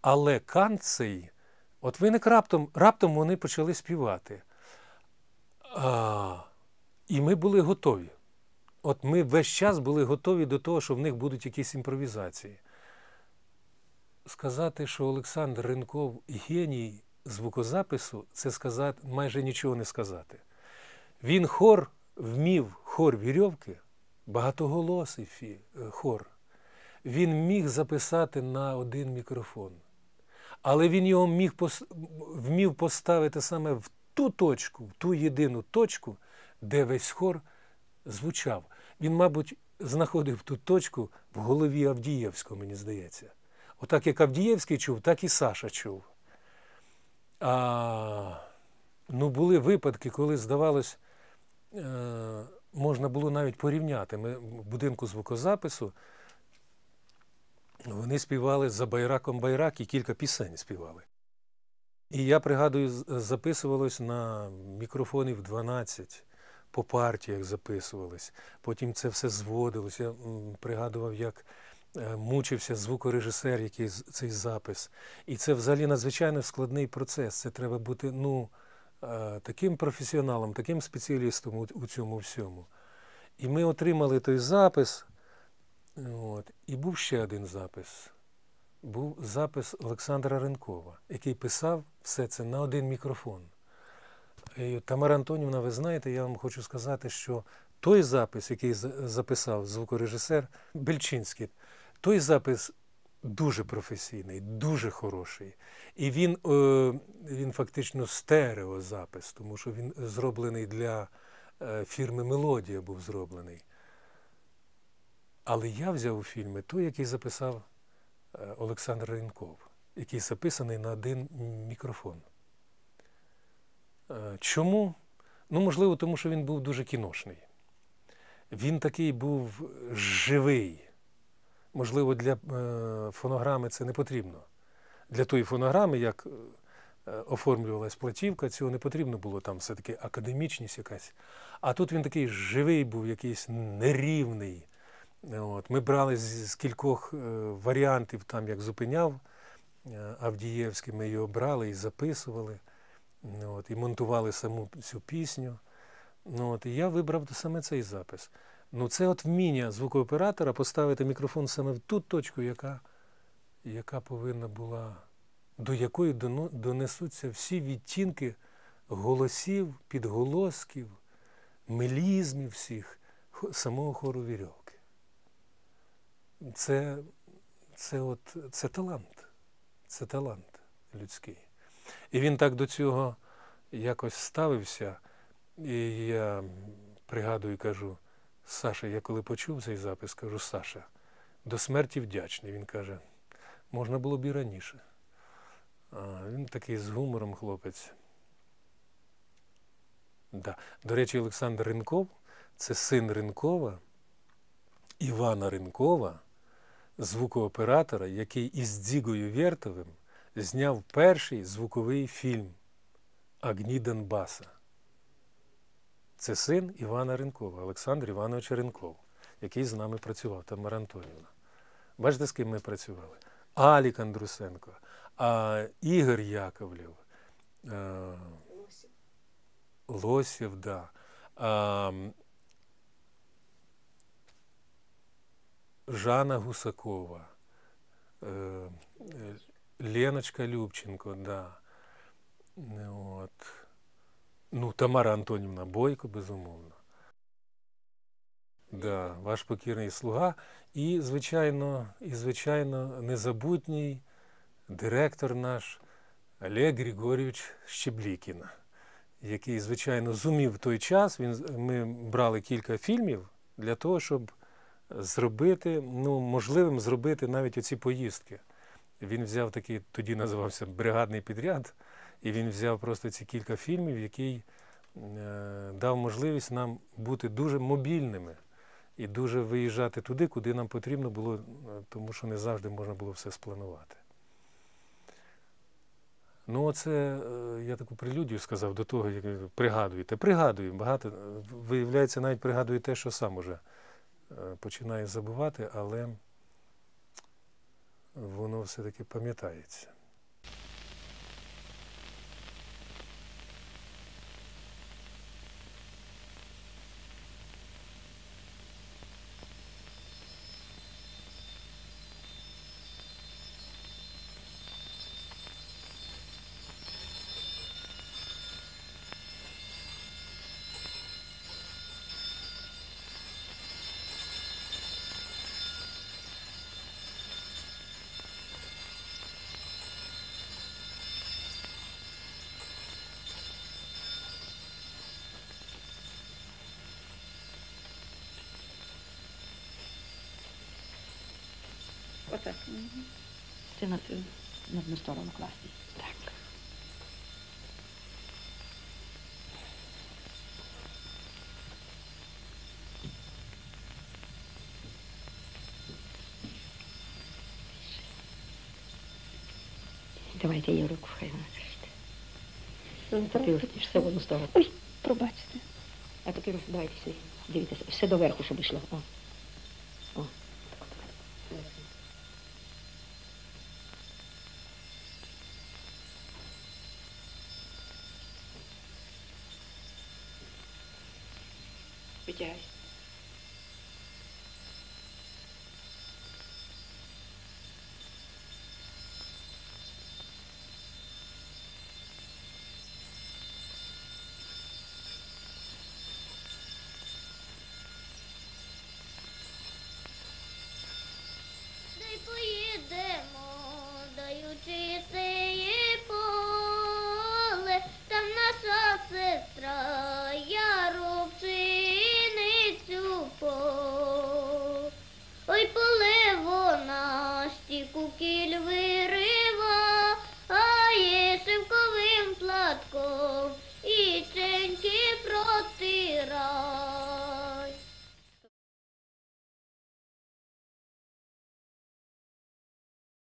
Але канцей, от виник раптом, раптом вони почали співати. А, і ми були готові. От ми весь час були готові до того, що в них будуть якісь імпровізації. Сказати, що Олександр Ринков геній звукозапису, це сказати, майже нічого не сказати. Він хор вмів хор вірьовки, багатоголосий е, хор. Він міг записати на один мікрофон. Але він його міг вмів поставити саме в ту точку, в ту єдину точку, де весь хор звучав. Він, мабуть, знаходив ту точку в голові Авдієвського, мені здається. Отак як Авдієвський чув, так і Саша чув. А, ну, були випадки, коли, здавалось, е, можна було навіть порівняти. Ми в будинку звукозапису вони співали за байраком байрак і кілька пісень співали. І я пригадую, записувалось на мікрофонів 12, по партіях записувались. Потім це все зводилось. Я пригадував, як е, мучився звукорежисер, який цей запис. І це взагалі надзвичайно складний процес. Це треба бути ну, е, таким професіоналом, таким спеціалістом у цьому всьому. І ми отримали той запис. От. І був ще один запис. Був запис Олександра Ренкова, який писав все це на один мікрофон. І Тамара Антонівна, ви знаєте, я вам хочу сказати, що той запис, який записав звукорежисер Бельчинський, той запис дуже професійний, дуже хороший. І він, е, він фактично стереозапис, тому що він зроблений для е, фірми Мелодія був зроблений. Але я взяв у фільмі той, який записав е, Олександр Ринков, який записаний на один мікрофон. Е, Чому? Ну, можливо, тому що він був дуже кіношний. Він такий був живий. Можливо, для е, фонограми це не потрібно. Для тої фонограми, як е, оформлювалась платівка, цього не потрібно було там все-таки академічність якась. А тут він такий живий був, якийсь нерівний. От. Ми брали з, з кількох е, варіантів, там як зупиняв е, Авдієвський, ми його брали і записували, от, і монтували саму цю пісню. Ну, от, і я вибрав саме цей запис. Ну, це от вміння звукооператора поставити мікрофон саме в ту точку, яка, яка повинна була, до якої донесуться всі відтінки голосів, підголосків, мелізмів всіх самого хору вірьовки. Це, це, от, це талант. Це талант людський. І він так до цього якось ставився. І я пригадую кажу, Саша, я коли почув цей запис, кажу, Саша, до смерті вдячний. Він каже, можна було б і раніше. А, він такий з гумором хлопець. Да. До речі, Олександр Ринков це син Ринкова, Івана Ринкова, звукооператора, який із Дзігою Вєртовим зняв перший звуковий фільм Агні Донбаса. Це син Івана Ринкова, Олександр Іванович Ринков, який з нами працював, Тамара Антонівна. Бачите, з ким ми працювали? Алік Андрусенко, а, Ігор Яковлєв, а, Лосєв, да. Жанна Гусакова, е, Леночка Любченко, да. От. Ну, Тамара Антонівна Бойко, безумовно. Да, ваш покірний слуга. І, звичайно, і, звичайно, незабутній директор наш Олег Григорійович Щеблікін, який, звичайно, зумів в той час. Він, ми брали кілька фільмів для того, щоб зробити, ну, можливим зробити навіть оці поїздки. Він взяв такий, тоді називався бригадний підряд, і він взяв просто ці кілька фільмів, який е, дав можливість нам бути дуже мобільними і дуже виїжджати туди, куди нам потрібно було, е, тому що не завжди можна було все спланувати. Ну, оце е, я таку прелюдію сказав до того, як пригадуєте. Пригадую, багато, виявляється, навіть пригадую те, що сам уже починаю забувати, але воно все-таки пам'ятається. Оце. Це на цю на одну сторону класти. Так. Давайте її руку, хай вона. Тепер все в одну сторону. Ой, пробачте. А тепер давайте сюди. Дивіться, все доверху, щоб йшло. О. Ugye